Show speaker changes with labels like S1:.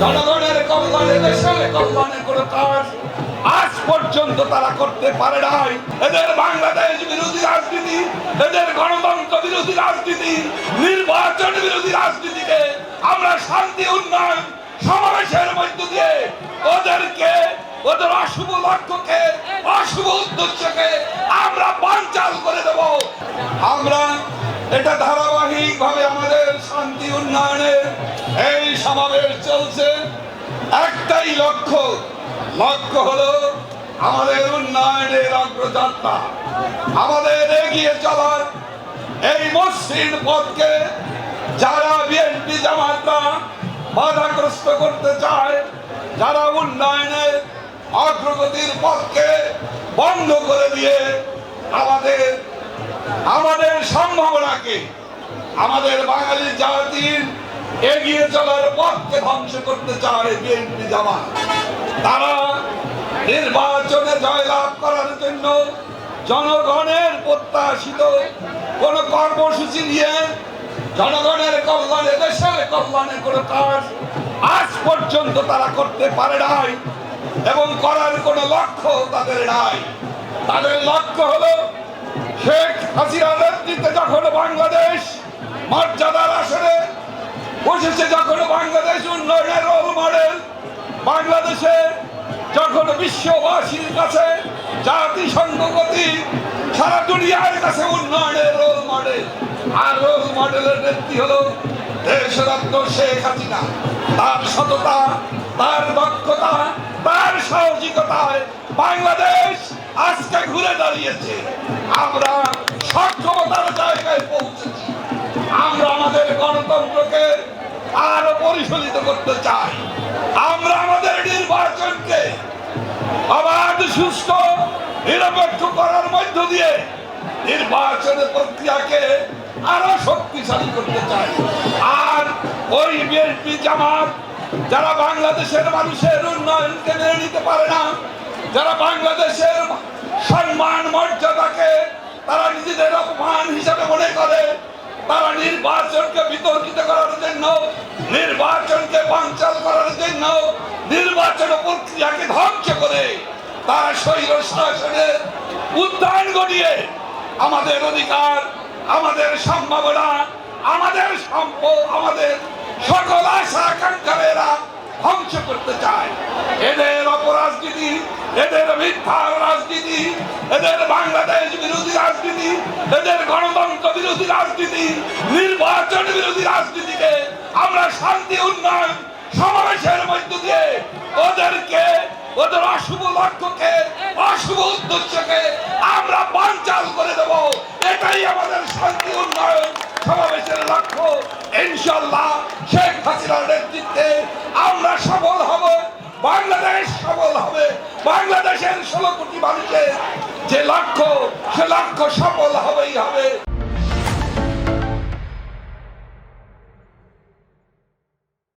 S1: জনগণের কল্যাণে দেশের কল্যাণে কোনো কাজ আজ পর্যন্ত তারা করতে পারে নাই। এদের বাংলাদেশ বিরোধী রাজনীতি এদের গণতন্ত্র বিরোধী রাজনীতি নির্বাচন বিরোধী রাজনীতিকে আমরা শান্তি উন্নয়ন সমাবেশের মধ্য দিয়ে ওদেরকে ওদের অশুভ লক্ষ্যকে অশুভ উদ্দেশ্যকে আমরা বানচাল করে দেব। আমরা এটা ধারাবাহিক ভাবে আমাদের শান্তি উন্নয়নের এই সমাবেশ চলছে। একটাই লক্ষ্য লক্ষ্য হলো আমাদের উন্নয়নের অগ্রযাত্রা। আমাদের এগিয়ে চলার এই মসৃণ পথকে যারা বিএনপি জামাতরা বাধাগ্রস্ত করতে চায়, যারা উন্নয়নের অগ্রগতির পথকে বন্ধ করে দিয়ে আমাদের আমাদের সম্ভাবনাকে আমাদের বাঙালি জাতির এগিয়ে চলার পথকে ধ্বংস করতে চায় বিএনপি জামাত। তারা নির্বাচনে জয়লাভ করার জন্য জনগণের প্রত্যাশিত কোন কর্মসূচি নিয়ে জনগণের কল্যাণে, দেশের কল্যাণে কোনো কাজ আজ পর্যন্ত তারা করতে পারে নাই এবং করার কোনো লক্ষ্য তাদের নাই। তাদের লক্ষ্য হলো শেখ হাসিনার নেতৃত্বে যখন বাংলাদেশ মর্যাদার আসনে বসেছে যখন বাংলাদেশ উন্নয়নের রোল মডেল বাংলাদেশে যখন বিশ্ববাসীর কাছে জাতিসংঘ গতি সারা দুনিয়ার কাছে উন্নয়নের রোল মডেল আর রোল মডেলের ব্যক্তি হলো দেশরত্ন শেখ হাসিনা। তার সততা, তার দক্ষতা, তার সাহসিকতায় বাংলাদেশ আজকে ঘুরে দাঁড়িয়েছে। আমরা সক্ষমতার জায়গায় পৌঁছেছি। আমরা আমাদের গণতন্ত্রকে আরও পরিচালিত করতে চাই। আমরা আমাদের নির্বাচনকে অবাধ সুস্থ নিরপেক্ষ করার মধ্য দিয়ে নির্বাচনের প্রক্রিয়াকে আরও শক্তিশালী করতে চাই। আর ওই বিএনপি জামাত, যারা বাংলাদেশের মানুষের উন্নয়নকে মেনে নিতে পারে না, যারা বাংলাদেশের সম্মান, মর্যাদাকে তারা নিজেদের অপমান মনে তারা নির্বাচনকে বিতর্কিত করার জন্য, নির্বাচনকে বাঞ্চাল করার জন্য, নির্বাচন প্রক্রিয়াকে ধ্বংস করে তারা স্বৈর শাসনের ঘটিয়ে আমাদের অধিকার, আমাদের সম্ভাবনা, আমাদের সম্পদ, আমাদের সকল আশা আকাঙ্ক্ষারেরা ধ্বংস করতে চায়। এদের এদের মিথ্যার রাজনীতি, এদের বাংলাদেশ বিরোধী রাজনীতি, এদের গণতন্ত্র বিরোধী রাজনীতি, নির্বাচন বিরোধী রাজনীতিকে আমরা শান্তি উন্নয়ন সমাবেশের মধ্য দিয়ে ওদেরকে, ওদের অশুভ লক্ষ্যকে, অশুভ উদ্দেশ্যকে আমরা বানচাল করে দেব। এটাই আমাদের শান্তি উন্নয়ন সমাবেশের লক্ষ্য। ইনশাল্লাহ বাংলাদেশের ষোলো কোটি মানুষের যে লক্ষ্য সে লক্ষ্য সফল হবেই হবে।